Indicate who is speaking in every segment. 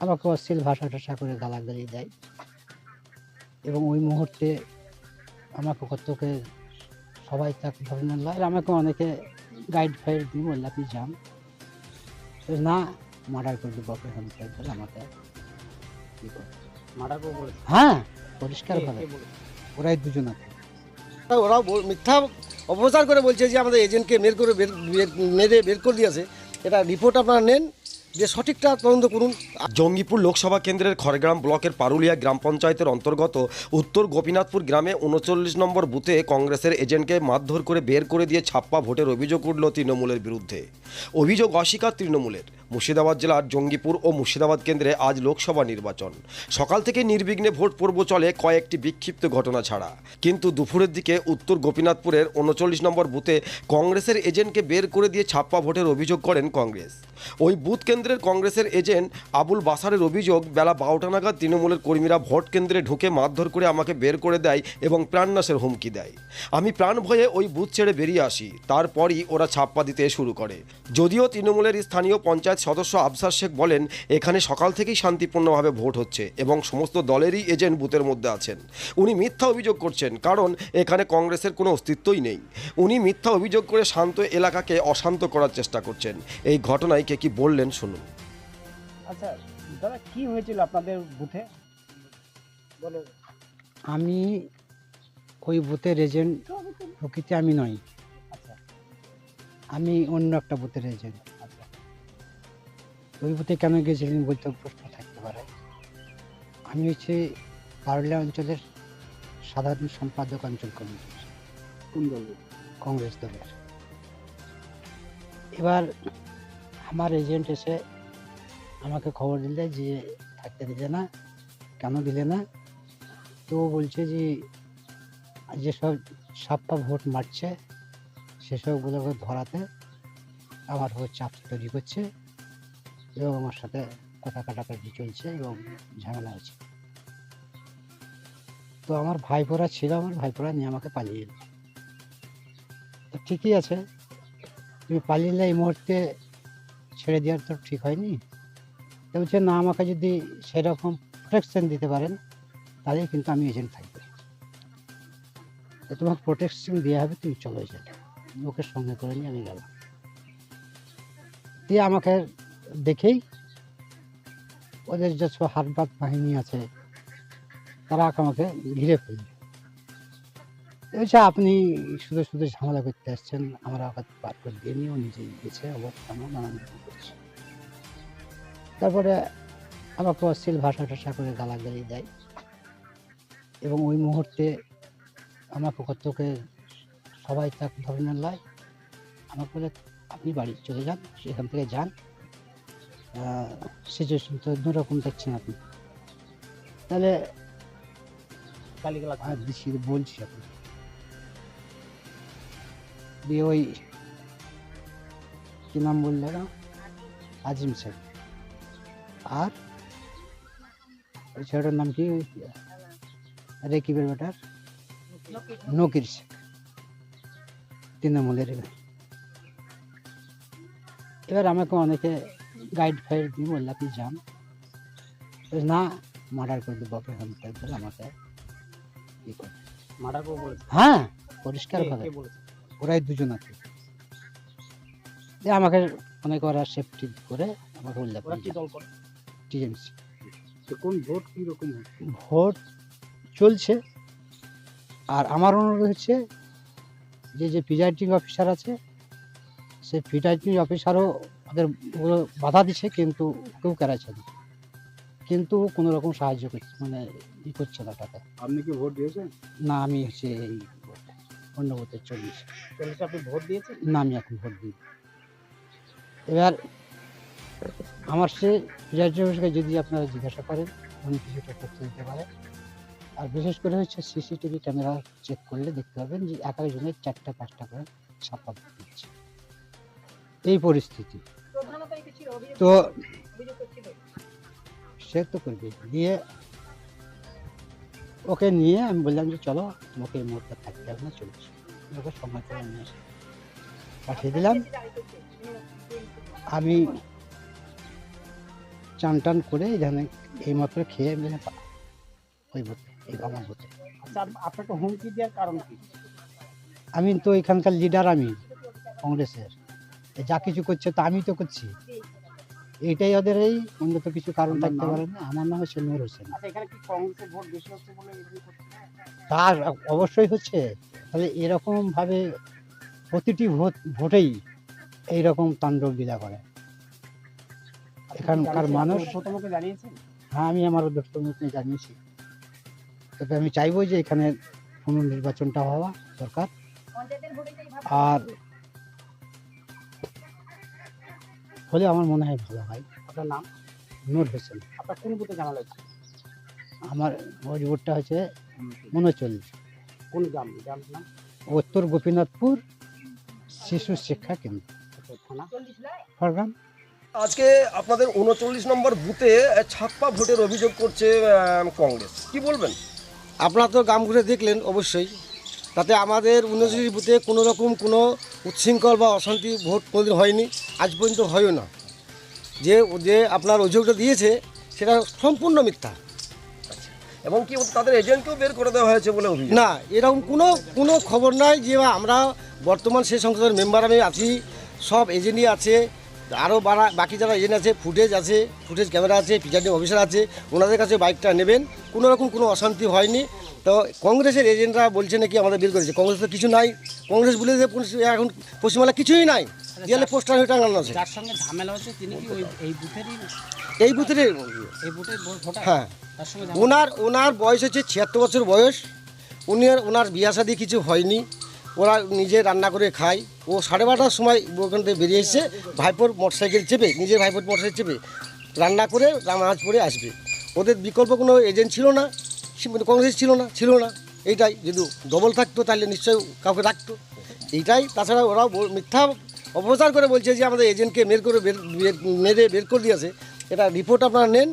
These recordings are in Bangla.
Speaker 1: আমাকে অশ্লীল ভাষা টাষা করে গালাগালি দেয়। এবং ওই মুহূর্তে আমাকে কতকে সবাই তাকে লয় আর আমাকে অনেকে গাইড ফাইড দিয়ে বললে আপনি যান। না মার্ডার করে দেবো বলে আমাকে।
Speaker 2: মার্ডার
Speaker 1: হ্যাঁ পরিষ্কার
Speaker 2: কে-
Speaker 1: ভাবে। ওরাই দুজন আছে
Speaker 3: ওরা বল- মিথ্যা অপপ্রচার করে বলছে যে আমাদের এজেন্টকে বের করে মেরে বের করে দিয়েছে। এটা রিপোর্ট আপনারা নেন যে সঠিকটা তদন্ত করুন।
Speaker 4: জঙ্গিপুর লোকসভা কেন্দ্রের খড়গ্রাম ব্লকের পারুলিয়া গ্রাম পঞ্চায়েতের অন্তর্গত উত্তর গোপীনাথপুর গ্রামে উনচল্লিশ নম্বর বুথে কংগ্রেসের এজেন্টকে মারধর করে বের করে দিয়ে ছাপ্পা ভোটের অভিযোগ উঠল তৃণমূলের বিরুদ্ধে। অভিযোগ অস্বীকার তৃণমূলের। মুর্শিদাবাদ জেলার জঙ্গিপুর ও মুর্শিদাবাদ কেন্দ্রে আজ লোকসভা নির্বাচন। সকাল থেকে নির্বিঘ্নে ভোট পর্ব চলে কয়েকটি বিক্ষিপ্ত ঘটনা ছাড়া। কিন্তু দুপুরের দিকে উত্তর গোপীনাথপুরের উনচল্লিশ নম্বর বুথে কংগ্রেসের এজেন্টকে বের করে দিয়ে ছাপ্পা ভোটের অভিযোগ করেন কংগ্রেস। ওই বুথ কেন্দ্রের কংগ্রেসের এজেন্ট আবুল বাসারের অভিযোগ, বেলা বারোটা নাগাদ তৃণমূলের কর্মীরা ভোট কেন্দ্রে ঢুকে মারধর করে আমাকে বের করে দেয় এবং প্রাণনাশের হুমকি দেয়। আমি প্রাণ ভয়ে ওই বুথ ছেড়ে বেরিয়ে আসি, তারপরই ওরা ছাপ্পা দিতে শুরু করে। যদিও তৃণমূলের স্থানীয় পঞ্চায়েত সদস্য আফসার শেখ বলেন, এখানে সকাল থেকেই শান্তিপূর্ণভাবে ভোট হচ্ছে এবং সমস্ত দলেরই এজেন্ট বুথের মধ্যে আছেন। উনি মিথ্যা অভিযোগ করছেন, কারণ এখানে কংগ্রেসের কোনো অস্তিত্বই নেই। উনি মিথ্যা অভিযোগ করে শান্ত এলাকাকে অশান্ত করার চেষ্টা করছেন। এই ঘটনায় কে কি বললেন শুনুন।
Speaker 2: আচ্ছা দাদা কি হয়েছিল আপনাদের বুথে? বলো।
Speaker 1: আমি ওই বুথের এজেন্ট প্রকৃতি আমি নই।
Speaker 2: আচ্ছা।
Speaker 1: আমি অন্য একটা বুথের এজেন্ট।
Speaker 2: আচ্ছা।
Speaker 1: ওই বুথে কেন গেছিলেন বলতে প্রশ্ন থাকতে পারে। আমি হচ্ছে পারুলিয়া অঞ্চলের সাধারণ সম্পাদক অঞ্চল কমিটি
Speaker 2: কোন
Speaker 1: কংগ্রেস দলের। এবার আমার এজেন্ট এসে আমাকে খবর দিলে যে থাকতে দিলে না, কেন দিলে না? তো বলছে যে, যেসব সাপ্পা ভোট মারছে সেসবগুলোকে ধরাতে আমার উপর চাপ তৈরি করছে এবং আমার সাথে কথা কাটাকাটি চলছে এবং ঝামেলা হচ্ছে। তো আমার ভাইপোরা ছিল, আমার ভাইপোরা নিয়ে আমাকে পালিয়ে এলো। তো ঠিকই আছে, তুমি পালিয়ে এই মুহূর্তে ছেড়ে দেওয়ার তো ঠিক হয়নি। বলছে না আমাকে যদি সেরকম প্রোটেকশন দিতে পারেন তাহলে কিন্তু আমি এজেন্ট থাকব। তোমাকে প্রোটেকশন দেওয়া হবে, তুমি চলে যাবে ওকে সঙ্গে করে নিয়ে আমি গেলাম। দিয়ে আমাকে দেখেই ওদের যে যেসব হাটবাদ বাহিনী আছে, তারা আমাকে ঘিরে ফেলবে বলছে আপনি শুধু শুধু ঝামেলা করতে আসছেন, আমরা ওকে পার করে দিয়ে নিয়েও নিজে গেছে, অবস্থা নানান রকম করছে। তারপরে আমাকে অশ্লীল ভাষা টাষা করে গালাগালি দেয়। এবং ওই মুহূর্তে আমাকে কতকে সবাই তাক ধরনের লয় আমাকে বলে আপনি বাড়ি চলে যান সেখান থেকে যান। সিচুয়েশন তো দুরকম দেখছেন আপনি। তাহলে আর বলছি আপনি দিয়ে ওই কি নাম বললে না আজিম শেখ আর? ছেলেটার নাম কি? রেকিবের বেটার নকির শেখ। তৃণমূলের এবার। এবার আমাকে অনেকে গাইড ফাইড দিয়ে বললে আপনি যান। না মার্ডার করে দেবো এখান থেকে বলে আমাকে ই করে
Speaker 2: মার্ডার বলেছে?
Speaker 1: হ্যাঁ
Speaker 2: কে-
Speaker 1: ওরাই দুজন আছে। আমাকে অনেক ওরা সেফটি করে আমাকে উল্লেখ
Speaker 2: করে?
Speaker 1: টিএমসি।
Speaker 2: তো কোন ভোট কি রকম
Speaker 1: ভোট চলছে। আর আমার অনুরোধ হচ্ছে যে যে প্রিজাইডিং অফিসার আছে সে প্রিজাইডিং অফিসারও ওদের বাধা দিচ্ছে কিন্তু কেউ কেরাচ্ছে না। কিন্তু কোনো রকম সাহায্য করছে মানে ই করছে না তাকে।
Speaker 2: আপনি কি ভোট দিয়েছেন?
Speaker 1: না আমি হচ্ছে এই অন্য ভোটে চল্লিশ
Speaker 2: চল্লিশে আপনি ভোট দিয়েছেন?
Speaker 1: না আমি এখন ভোট দিই এবার আমার সে অফিসারকে যদি আপনারা জিজ্ঞাসা করেন, উনি কিছুটা তথ্য দিতে পারে আর বিশেষ করে হচ্ছে সিসিটিভি ক্যামেরা চেক করলে দেখতে পাবেন যে এক একজনের চারটা পাঁচটা করে ছাপা দিচ্ছে। এই পরিস্থিতি। তো সে তো করবে দিয়ে ওকে নিয়ে আমি বললাম যে চলো, তোমাকে এই মুহূর্তে থাকতে হবে না, চলে এসো। ওকে সময় করে নিয়ে পাঠিয়ে দিলাম। আমি চান টান করে এখানে এইমাত্র খেয়ে মেরে ওই ভোটে এই আমার ভোটে
Speaker 2: আচ্ছা আপনাকে হুমকি দেওয়ার কারণ কি?
Speaker 1: আমি তো এখানকার লিডার আমি কংগ্রেসের। যা কিছু করছে তা আমি তো করছি। এইটাই ওদের এই অন্য তো কিছু কারণ থাকতে পারে না। আমার নাম হচ্ছে নূর হোসেন।
Speaker 2: আচ্ছা?
Speaker 1: তার অবশ্যই হচ্ছে। তাহলে এরকম ভাবে প্রতিটি ভোট ভোটেই এইরকম তাণ্ডব লীলা করে। এখানকার মানুষ। হ্যাঁ আমি আমার দোস্তমুখে জানিয়েছি। তবে আমি চাইব যে এখানে পুনর্নির্বাচনটা হওয়া দরকার। আর হলে আমার মনে হয় ভালো হয়।
Speaker 2: আপনার নাম?
Speaker 1: নূর হোসেন।
Speaker 2: আপনার কোন বুথে জানা লাগছে
Speaker 1: আমার ওই ভোটটা হচ্ছে উনচল্লিশ
Speaker 2: কোন গ্রাম? গ্রাম নাম?
Speaker 1: উত্তর গোপীনাথপুর শিশু শিক্ষা কেন্দ্র।
Speaker 2: আচ্ছা, থানা?
Speaker 1: খড়গ্রাম
Speaker 4: আজকে আপনাদের উনচল্লিশ নম্বর বুথে ছাপ্পা ভোটের অভিযোগ করছে কংগ্রেস। কি বলবেন?
Speaker 3: আপনারা তো গ্রাম ঘুরে দেখলেন অবশ্যই। তাতে আমাদের উনচল্লিশ বুথে কোনো রকম কোনো উচ্ছৃঙ্খল বা অশান্তি ভোট কোনোদিন হয়নি আজ পর্যন্ত হয়ও না। যে যে আপনার অভিযোগটা দিয়েছে সেটা সম্পূর্ণ মিথ্যা।
Speaker 4: এবং কি তাদের এজেন্টকেও বের করে দেওয়া হয়েছে বলে অভিযোগ?
Speaker 3: না এরকম কোনো কোনো খবর নাই যে আমরা বর্তমান সেই সংসদের মেম্বার আমি আছি সব এজেন্টই আছে আরও বাড়া বাকি যারা এজেন্ট আছে ফুটেজ আছে ফুটেজ ক্যামেরা আছে প্রিজাইডিং অফিসার আছে ওনাদের কাছে বাইকটা নেবেন। কোনো রকম কোনো অশান্তি হয়নি। তো কংগ্রেসের এজেন্টরা বলছে নাকি আমাদের বিল করেছে। কংগ্রেস তো কিছু নাই। কংগ্রেস বলে যে এখন পশ্চিমবাংলা কিছুই নাই। দেয়ালে পোস্টার হয়ে টাঙানো আছে।
Speaker 2: যার সঙ্গে ঝামেলা হচ্ছে তিনি কি এই বুথেরই
Speaker 3: এই বুথের
Speaker 2: এই বুথের ভোটার?
Speaker 3: হ্যাঁ। ওনার ওনার বয়স হচ্ছে ছিয়াত্তর বছর বয়স। উনি ওনার বিয়া শাদি কিছু হয়নি। ওরা নিজে রান্না করে খায়। ও সাড়ে বারোটার সময় ওখান থেকে বেরিয়ে এসছে ভাইপোর মোটরসাইকেল চেপে নিজের ভাইপোর মোটরসাইকেল চেপে রান্না করে নামাজ পড়ে আসবে। ওদের বিকল্প কোনো এজেন্ট ছিল না মানে কংগ্রেস ছিল না ছিল না। এইটাই যদি ডবল থাকতো তাহলে নিশ্চয়ই কাউকে রাখতো। এইটাই তাছাড়া ওরাও মিথ্যা অপপ্রচার করে বলছে যে আমাদের এজেন্টকে মের করে মেরে বের করে দিয়েছে এটা রিপোর্ট আপনারা নেন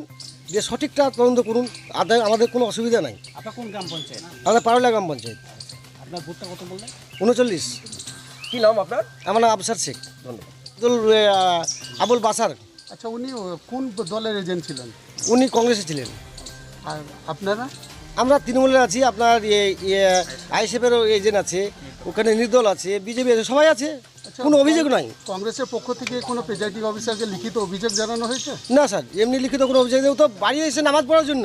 Speaker 3: যে সঠিকটা তদন্ত করুন। আদায় আমাদের কোনো অসুবিধা নাই।
Speaker 2: আপনার কোন গ্রাম পঞ্চায়েত?
Speaker 3: আমাদের পারুলা গ্রাম পঞ্চায়েত।
Speaker 2: আপনার ভোটটা কত বললেন?
Speaker 3: উনচল্লিশ।
Speaker 4: কি নাম আপনার?
Speaker 3: আমার নাম আবসার শেখ। ধন্যবাদ। আবুল বাসার।
Speaker 5: আচ্ছা উনি কোন দলের এজেন্ট ছিলেন?
Speaker 3: উনি কংগ্রেসে ছিলেন।
Speaker 5: আর আপনারা?
Speaker 3: আমরা তৃণমূলের আছি আপনার আইএসএফেরও এজেন্ট আছে ওখানে নির্দল আছে বিজেপি আছে সবাই আছে কোনো অভিযোগ নাই।
Speaker 5: কংগ্রেসের পক্ষ থেকে কোনো প্রেজাইডিং অফিসারকে লিখিত অভিযোগ জানানো হয়েছে?
Speaker 3: না স্যার এমনি লিখিত কোনো অভিযোগ নেই তো বাড়ি এসে নামাজ পড়ার জন্য।